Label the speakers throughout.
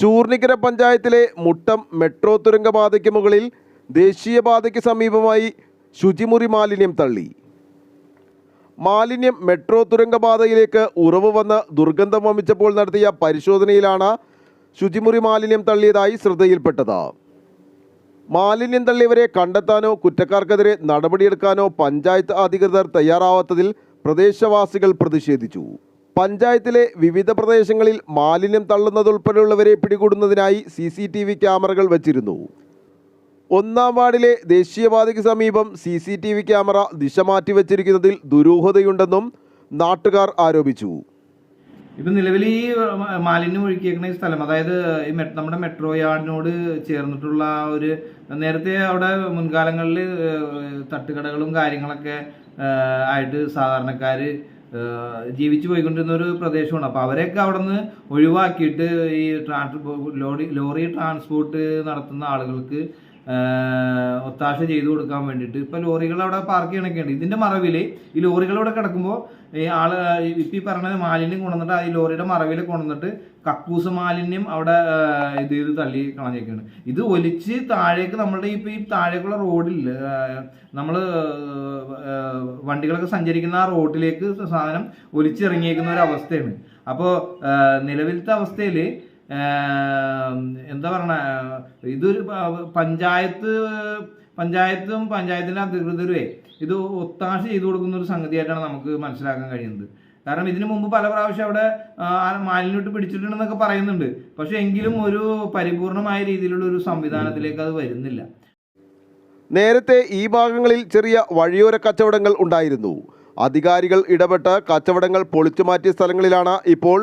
Speaker 1: ചൂർണിക്കര പഞ്ചായത്തിലെ മുട്ടം മെട്രോ തുരങ്കപാതയ്ക്ക് മുകളിൽ ദേശീയപാതയ്ക്ക് സമീപമായി ശുചിമുറി മാലിന്യം തള്ളി മാലിന്യം മെട്രോ തുരങ്കപാതയിലേക്ക് ഉറവ് വന്ന് ദുർഗന്ധം വമിച്ചപ്പോൾ നടത്തിയ പരിശോധനയിലാണ് ശുചിമുറി മാലിന്യം തള്ളിയതായി ശ്രദ്ധയിൽപ്പെട്ടത് മാലിന്യം തള്ളിയവരെ കണ്ടെത്താനോ കുറ്റക്കാർക്കെതിരെ നടപടിയെടുക്കാനോ പഞ്ചായത്ത് അധികൃതർ തയ്യാറാവാത്തതിൽ പ്രദേശവാസികൾ പ്രതിഷേധിച്ചു പഞ്ചായത്തിലെ വിവിധ പ്രദേശങ്ങളിൽ മാലിന്യം തള്ളുന്നതുൾപ്പെടെയുള്ളവരെ പിടികൂടുന്നതിനായി സി സി ടി വി ക്യാമറകൾ വച്ചിരുന്നു ഒന്നാം വാർഡിലെ ദേശീയപാതയ്ക്ക് സമീപം C C T V camera ദിശ മാറ്റി വച്ചിരിക്കുന്നതിൽ ദുരൂഹതയുണ്ടെന്നും നാട്ടുകാർ ആരോപിച്ചു
Speaker 2: ഇപ്പൊ നിലവിൽ ഈ മാലിന്യം ഒഴുക്കിയേക്കുന്ന ഈ സ്ഥലം അതായത് ഈ നമ്മുടെ മെട്രോ യാർഡിനോട് ചേർന്നിട്ടുള്ള ഒരു നേരത്തെ അവിടെ മുൻകാലങ്ങളിൽ തട്ടുകടകളും കാര്യങ്ങളൊക്കെ ആയിട്ട് സാധാരണക്കാര് ജീവിച്ചു പോയിക്കൊണ്ടിരുന്ന ഒരു പ്രദേശമാണ് അപ്പോൾ അവരെയൊക്കെ അവിടെ നിന്ന് ഒഴിവാക്കിയിട്ട് ഈ ട്രാൻസ്പോർട്ട് ലോറി ലോറി ട്രാൻസ്പോർട്ട് നടത്തുന്ന ആളുകൾക്ക് ഒത്താശ ചെയ്തു കൊടുക്കാൻ വേണ്ടിയിട്ട് ഇപ്പം ലോറികൾ അവിടെ പാർക്ക് ചെയ്യണൊക്കെയുണ്ട് ഇതിൻ്റെ മറവിൽ ഈ ലോറികൾ ഇവിടെ കിടക്കുമ്പോൾ ഈ ആൾ ഇപ്പം ഈ പറഞ്ഞ മാലിന്യം കൊണ്ടുവന്നിട്ട് ഈ ലോറിയുടെ മറവിൽ കൊണ്ടുവന്നിട്ട് കക്കൂസ് മാലിന്യം അവിടെ ഇത് ചെയ്ത് തള്ളി കളഞ്ഞേക്കാണ് ഇത് ഒലിച്ച് താഴേക്ക് നമ്മളുടെ ഇപ്പം ഈ താഴേക്കുള്ള റോഡിൽ നമ്മൾ വണ്ടികളൊക്കെ സഞ്ചരിക്കുന്ന ആ റോഡിലേക്ക് സാധനം ഒലിച്ചിറങ്ങിയേക്കുന്ന ഒരു അവസ്ഥയാണ് അപ്പോൾ നിലവിലത്തെ അവസ്ഥയിൽ എന്താ പറയണ ഇതൊരു പഞ്ചായത്ത് പഞ്ചായത്തും പഞ്ചായത്തിൻ്റെ അധികൃതരുമേ ഇത് ഒത്താശ ചെയ്തു കൊടുക്കുന്ന ഒരു സംഗതിയായിട്ടാണ് നമുക്ക് മനസ്സിലാക്കാൻ കഴിയുന്നത് കാരണം ഇതിനു മുമ്പ് പല പ്രാവശ്യം അവിടെ മാലിന്യൂട്ട് പിടിച്ചിട്ടുണ്ടെന്നൊക്കെ പറയുന്നുണ്ട് പക്ഷെ എങ്കിലും ഒരു പരിപൂർണമായ രീതിയിലുള്ള ഒരു സംവിധാനത്തിലേക്ക് അത് വരുന്നില്ല
Speaker 1: നേരത്തെ ഈ ഭാഗങ്ങളിൽ ചെറിയ വഴിയോര കച്ചവടങ്ങൾ ഉണ്ടായിരുന്നു അധികാരികൾ ഇടപെട്ട് കച്ചവടങ്ങൾ മാറ്റിയ സ്ഥലങ്ങളിലാണ് ഇപ്പോൾ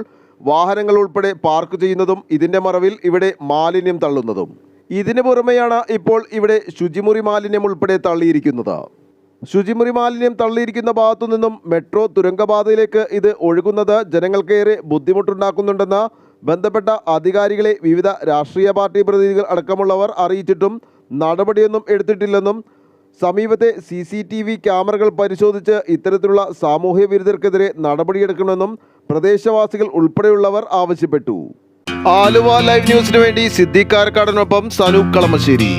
Speaker 1: വാഹനങ്ങൾ ഉൾപ്പെടെ പാർക്ക് ചെയ്യുന്നതും ഇതിൻ്റെ മറവിൽ ഇവിടെ മാലിന്യം തള്ളുന്നതും ഇതിനു പുറമെയാണ് ഇപ്പോൾ ഇവിടെ ശുചിമുറി മാലിന്യം ഉൾപ്പെടെ തള്ളിയിരിക്കുന്നത് ശുചിമുറി മാലിന്യം തള്ളിയിരിക്കുന്ന ഭാഗത്തു നിന്നും മെട്രോ തുരങ്കപാതയിലേക്ക് ഇത് ഒഴുകുന്നത് ജനങ്ങൾക്കേറെ ബുദ്ധിമുട്ടുണ്ടാക്കുന്നുണ്ടെന്ന് ബന്ധപ്പെട്ട അധികാരികളെ വിവിധ രാഷ്ട്രീയ പാർട്ടി പ്രതിനിധികൾ അടക്കമുള്ളവർ അറിയിച്ചിട്ടും നടപടിയൊന്നും എടുത്തിട്ടില്ലെന്നും സമീപത്തെ സി സി ടി വി ക്യാമറകൾ പരിശോധിച്ച് ഇത്തരത്തിലുള്ള സാമൂഹ്യ വിരുദ്ധർക്കെതിരെ നടപടിയെടുക്കണമെന്നും പ്രദേശവാസികൾ ഉൾപ്പെടെയുള്ളവർ ആവശ്യപ്പെട്ടു ആലുവ ലൈവ് ന്യൂസിനു വേണ്ടി സിദ്ധിക്കാരക്കാടനൊപ്പം സനു കളമശ്ശേരി